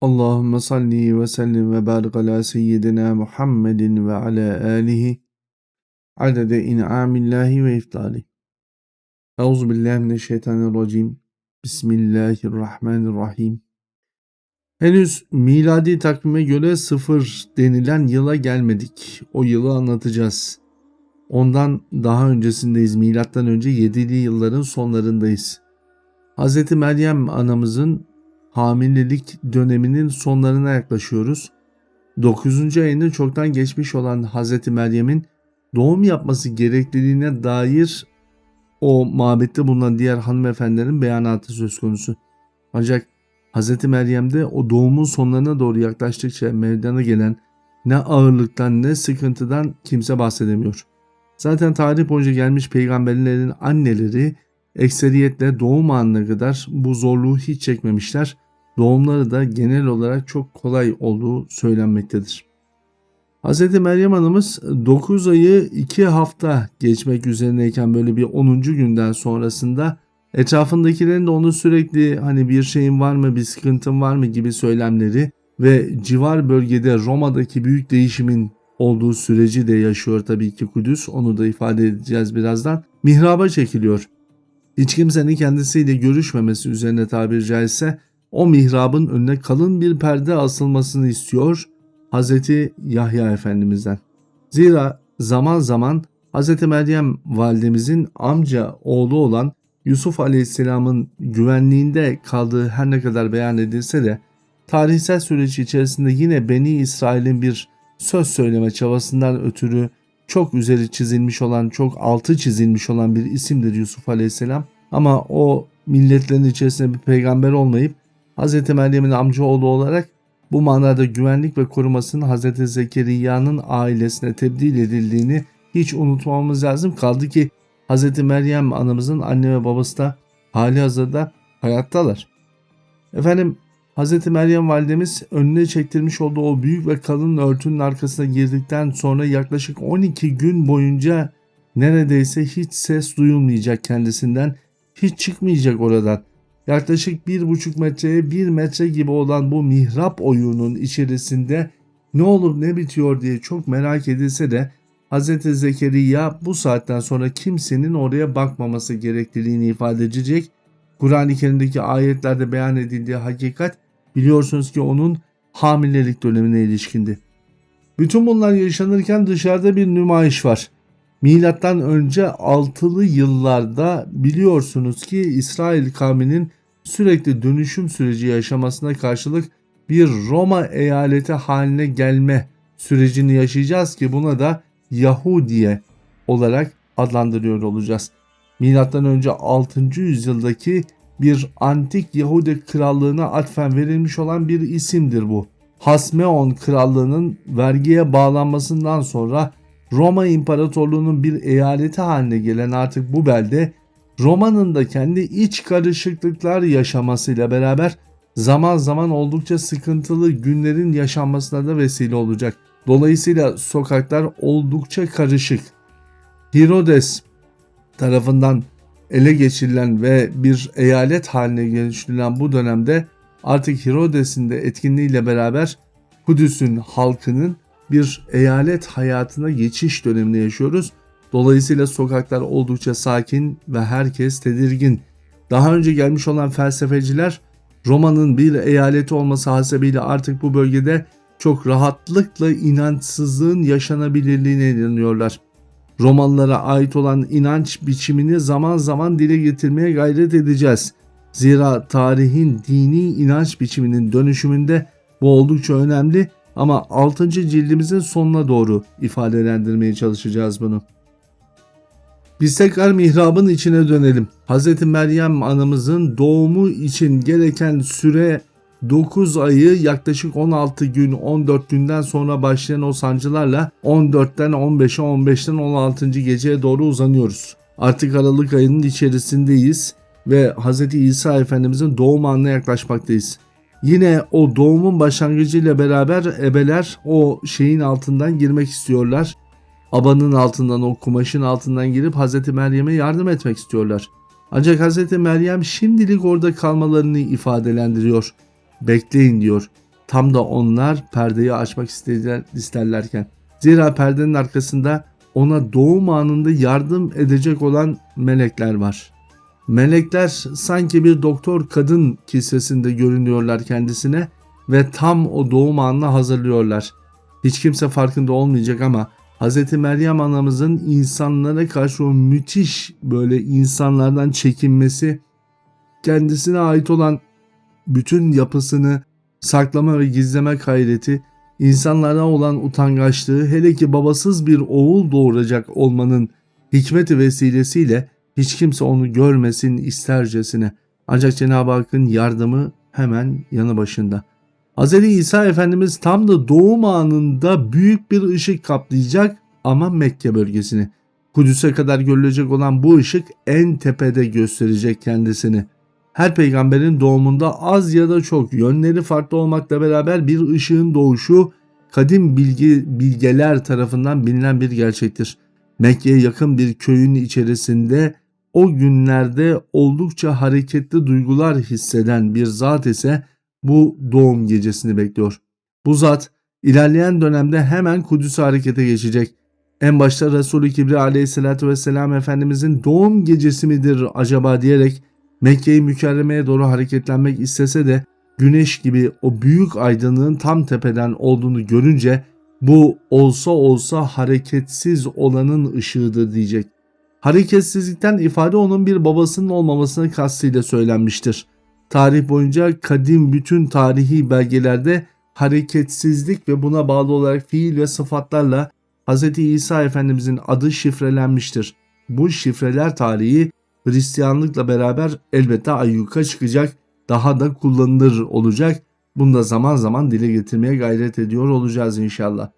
Allahümme salli ve sellim ve barik ala seyyidina Muhammedin ve ala alihi adede in'amillahi ve iftali. Euzu billahi mineşşeytanirracim. Bismillahirrahmanirrahim. Henüz miladi takvime göre sıfır denilen yıla gelmedik. O yılı anlatacağız. Ondan daha öncesindeyiz. Milattan önce 7'li yılların sonlarındayız. Hz. Meryem anamızın hamilelik döneminin sonlarına yaklaşıyoruz. 9. ayının çoktan geçmiş olan Hz. Meryem'in doğum yapması gerekliliğine dair o mabette bulunan diğer hanımefendilerin beyanatı söz konusu. Ancak Hz. Meryem'de o doğumun sonlarına doğru yaklaştıkça meydana gelen ne ağırlıktan ne sıkıntıdan kimse bahsedemiyor. Zaten tarih boyunca gelmiş peygamberlerin anneleri ekseriyetle doğum anına kadar bu zorluğu hiç çekmemişler doğumları da genel olarak çok kolay olduğu söylenmektedir. Hz. Meryem Anamız 9 ayı 2 hafta geçmek üzerindeyken böyle bir 10. günden sonrasında etrafındakilerin de onu sürekli hani bir şeyin var mı bir sıkıntın var mı gibi söylemleri ve civar bölgede Roma'daki büyük değişimin olduğu süreci de yaşıyor tabii ki Kudüs onu da ifade edeceğiz birazdan. Mihraba çekiliyor. Hiç kimsenin kendisiyle görüşmemesi üzerine tabiri caizse o mihrabın önüne kalın bir perde asılmasını istiyor Hz. Yahya Efendimiz'den. Zira zaman zaman Hz. Meryem validemizin amca oğlu olan Yusuf Aleyhisselam'ın güvenliğinde kaldığı her ne kadar beyan edilse de tarihsel süreç içerisinde yine Beni İsrail'in bir söz söyleme çabasından ötürü çok üzeri çizilmiş olan, çok altı çizilmiş olan bir isimdir Yusuf Aleyhisselam. Ama o milletlerin içerisinde bir peygamber olmayıp Hz. Meryem'in amcaoğlu olarak bu manada güvenlik ve korumasının Hz. Zekeriya'nın ailesine tebdil edildiğini hiç unutmamamız lazım. Kaldı ki Hz. Meryem anamızın anne ve babası da hali hazırda hayattalar. Efendim Hz. Meryem validemiz önüne çektirmiş olduğu o büyük ve kalın örtünün arkasına girdikten sonra yaklaşık 12 gün boyunca neredeyse hiç ses duyulmayacak kendisinden, hiç çıkmayacak oradan yaklaşık bir buçuk metreye bir metre gibi olan bu mihrap oyunun içerisinde ne olur ne bitiyor diye çok merak edilse de Hz. Zekeriya bu saatten sonra kimsenin oraya bakmaması gerekliliğini ifade edecek. Kur'an-ı Kerim'deki ayetlerde beyan edildiği hakikat biliyorsunuz ki onun hamilelik dönemine ilişkindi. Bütün bunlar yaşanırken dışarıda bir nümayiş var. Milattan önce 6'lı yıllarda biliyorsunuz ki İsrail kavminin sürekli dönüşüm süreci yaşamasına karşılık bir Roma eyaleti haline gelme sürecini yaşayacağız ki buna da Yahudiye olarak adlandırıyor olacağız. Milattan önce 6. yüzyıldaki bir antik Yahudi krallığına atfen verilmiş olan bir isimdir bu. Hasmeon krallığının vergiye bağlanmasından sonra Roma İmparatorluğu'nun bir eyaleti haline gelen artık bu belde Roma'nın da kendi iç karışıklıklar yaşamasıyla beraber zaman zaman oldukça sıkıntılı günlerin yaşanmasına da vesile olacak. Dolayısıyla sokaklar oldukça karışık. Herodes tarafından ele geçirilen ve bir eyalet haline geliştirilen bu dönemde artık Herodes'in de etkinliğiyle beraber Kudüs'ün halkının bir eyalet hayatına geçiş dönemini yaşıyoruz. Dolayısıyla sokaklar oldukça sakin ve herkes tedirgin. Daha önce gelmiş olan felsefeciler Roma'nın bir eyaleti olması hasebiyle artık bu bölgede çok rahatlıkla inançsızlığın yaşanabilirliğine inanıyorlar. Romalılara ait olan inanç biçimini zaman zaman dile getirmeye gayret edeceğiz. Zira tarihin dini inanç biçiminin dönüşümünde bu oldukça önemli ama 6. cildimizin sonuna doğru ifadelendirmeye çalışacağız bunu. Biz tekrar mihrabın içine dönelim. Hz. Meryem anamızın doğumu için gereken süre 9 ayı yaklaşık 16 gün 14 günden sonra başlayan o sancılarla 14'ten 15'e 15'ten 16. geceye doğru uzanıyoruz. Artık Aralık ayının içerisindeyiz ve Hz. İsa Efendimizin doğum anına yaklaşmaktayız. Yine o doğumun başlangıcıyla beraber ebeler o şeyin altından girmek istiyorlar abanın altından o kumaşın altından girip Hz. Meryem'e yardım etmek istiyorlar. Ancak Hz. Meryem şimdilik orada kalmalarını ifadelendiriyor. Bekleyin diyor. Tam da onlar perdeyi açmak isterlerken. Zira perdenin arkasında ona doğum anında yardım edecek olan melekler var. Melekler sanki bir doktor kadın kisvesinde görünüyorlar kendisine ve tam o doğum anına hazırlıyorlar. Hiç kimse farkında olmayacak ama Hz. Meryem anamızın insanlara karşı o müthiş böyle insanlardan çekinmesi, kendisine ait olan bütün yapısını saklama ve gizleme gayreti, insanlara olan utangaçlığı, hele ki babasız bir oğul doğuracak olmanın hikmeti vesilesiyle hiç kimse onu görmesin istercesine. Ancak Cenab-ı Hakk'ın yardımı hemen yanı başında. Hz. İsa Efendimiz tam da doğum anında büyük bir ışık kaplayacak ama Mekke bölgesini. Kudüs'e kadar görülecek olan bu ışık en tepede gösterecek kendisini. Her peygamberin doğumunda az ya da çok yönleri farklı olmakla beraber bir ışığın doğuşu kadim bilgi, bilgeler tarafından bilinen bir gerçektir. Mekke'ye yakın bir köyün içerisinde o günlerde oldukça hareketli duygular hisseden bir zat ise bu doğum gecesini bekliyor. Bu zat ilerleyen dönemde hemen Kudüs'e harekete geçecek. En başta Resulü Kibri aleyhissalatü vesselam Efendimizin doğum gecesi midir acaba diyerek Mekke'yi mükerremeye doğru hareketlenmek istese de güneş gibi o büyük aydınlığın tam tepeden olduğunu görünce bu olsa olsa hareketsiz olanın ışığıdır diyecek. Hareketsizlikten ifade onun bir babasının olmamasını kastıyla söylenmiştir. Tarih boyunca kadim bütün tarihi belgelerde hareketsizlik ve buna bağlı olarak fiil ve sıfatlarla Hz. İsa Efendimizin adı şifrelenmiştir. Bu şifreler tarihi Hristiyanlıkla beraber elbette ayyuka çıkacak, daha da kullanılır olacak. Bunu da zaman zaman dile getirmeye gayret ediyor olacağız inşallah.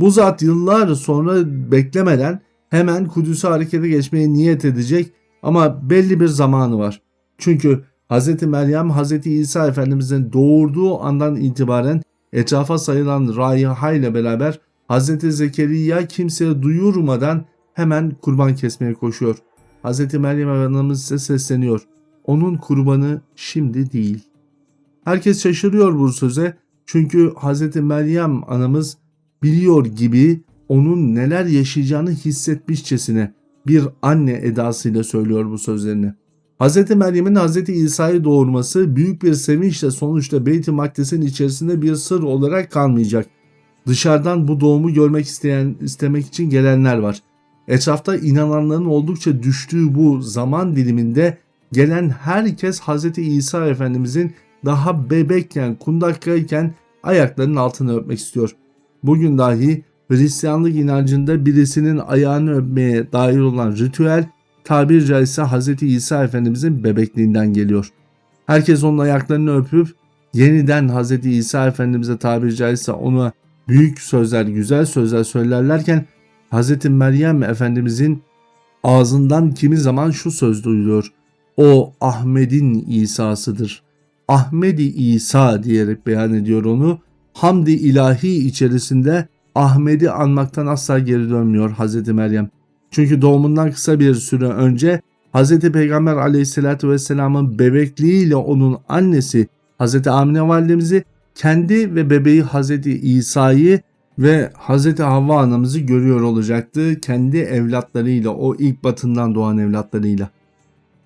Bu zat yıllar sonra beklemeden hemen Kudüs'e harekete geçmeye niyet edecek ama belli bir zamanı var. Çünkü Hz. Meryem Hz. İsa Efendimizin doğurduğu andan itibaren etrafa sayılan raiha ile beraber Hz. Zekeriya kimseye duyurmadan hemen kurban kesmeye koşuyor. Hz. Meryem Anamız ise sesleniyor. Onun kurbanı şimdi değil. Herkes şaşırıyor bu söze çünkü Hz. Meryem anamız biliyor gibi onun neler yaşayacağını hissetmişçesine bir anne edasıyla söylüyor bu sözlerini. Hz. Meryem'in Hz. İsa'yı doğurması büyük bir sevinçle sonuçta Beyt-i Makdes'in içerisinde bir sır olarak kalmayacak. Dışarıdan bu doğumu görmek isteyen istemek için gelenler var. Etrafta inananların oldukça düştüğü bu zaman diliminde gelen herkes Hz. İsa Efendimizin daha bebekken, kundakkayken ayaklarının altını öpmek istiyor. Bugün dahi Hristiyanlık inancında birisinin ayağını öpmeye dair olan ritüel tabiri caizse Hz. İsa Efendimizin bebekliğinden geliyor. Herkes onun ayaklarını öpüp yeniden Hz. İsa Efendimiz'e tabiri caizse ona büyük sözler, güzel sözler söylerlerken Hz. Meryem Efendimizin ağzından kimi zaman şu söz duyuluyor. O Ahmet'in İsa'sıdır. Ahmedi İsa diyerek beyan ediyor onu. Hamdi ilahi içerisinde Ahmet'i anmaktan asla geri dönmüyor Hz. Meryem. Çünkü doğumundan kısa bir süre önce Hz. Peygamber aleyhissalatü vesselamın bebekliğiyle onun annesi Hz. Amine validemizi kendi ve bebeği Hz. İsa'yı ve Hz. Havva anamızı görüyor olacaktı kendi evlatlarıyla o ilk batından doğan evlatlarıyla.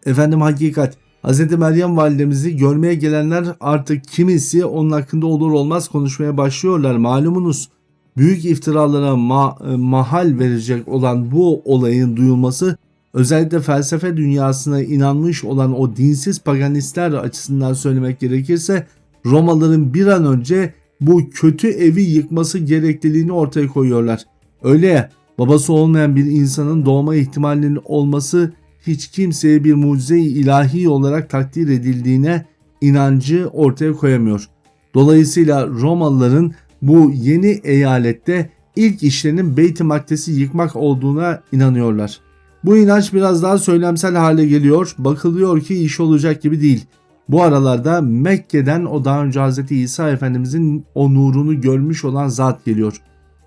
Efendim hakikat Hz. Meryem validemizi görmeye gelenler artık kimisi onun hakkında olur olmaz konuşmaya başlıyorlar malumunuz. Büyük iftiralara ma mahal verecek olan bu olayın duyulması özellikle felsefe dünyasına inanmış olan o dinsiz paganistler açısından söylemek gerekirse Romalıların bir an önce bu kötü evi yıkması gerekliliğini ortaya koyuyorlar. Öyle ya babası olmayan bir insanın doğma ihtimalinin olması hiç kimseye bir mucize ilahi olarak takdir edildiğine inancı ortaya koyamıyor. Dolayısıyla Romalıların bu yeni eyalette ilk işlerinin Beyt-i Makdes'i yıkmak olduğuna inanıyorlar. Bu inanç biraz daha söylemsel hale geliyor. Bakılıyor ki iş olacak gibi değil. Bu aralarda Mekke'den o daha önce Hz. İsa Efendimizin o nurunu görmüş olan zat geliyor.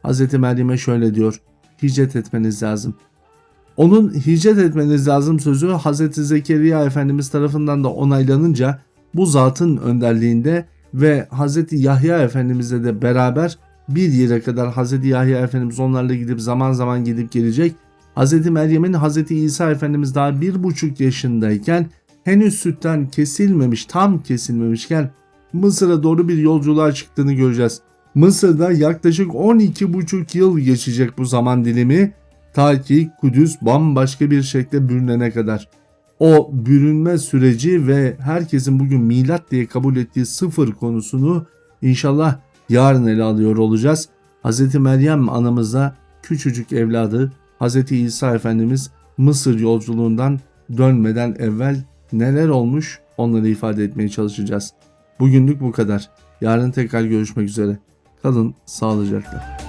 Hz. Meryem'e şöyle diyor. Hicret etmeniz lazım. Onun hicret etmeniz lazım sözü Hz. Zekeriya Efendimiz tarafından da onaylanınca bu zatın önderliğinde ve Hazreti Yahya Efendimizle de beraber bir yere kadar Hazreti Yahya Efendimiz onlarla gidip zaman zaman gidip gelecek. Hazreti Meryem'in Hazreti İsa Efendimiz daha bir buçuk yaşındayken henüz sütten kesilmemiş tam kesilmemişken Mısır'a doğru bir yolculuğa çıktığını göreceğiz. Mısır'da yaklaşık 12,5 yıl geçecek bu zaman dilimi ta ki Kudüs bambaşka bir şekle bürünene kadar. O bürünme süreci ve herkesin bugün milat diye kabul ettiği sıfır konusunu inşallah yarın ele alıyor olacağız. Hz. Meryem anamızla küçücük evladı Hz. İsa Efendimiz Mısır yolculuğundan dönmeden evvel neler olmuş onları ifade etmeye çalışacağız. Bugünlük bu kadar. Yarın tekrar görüşmek üzere. Kalın sağlıcakla.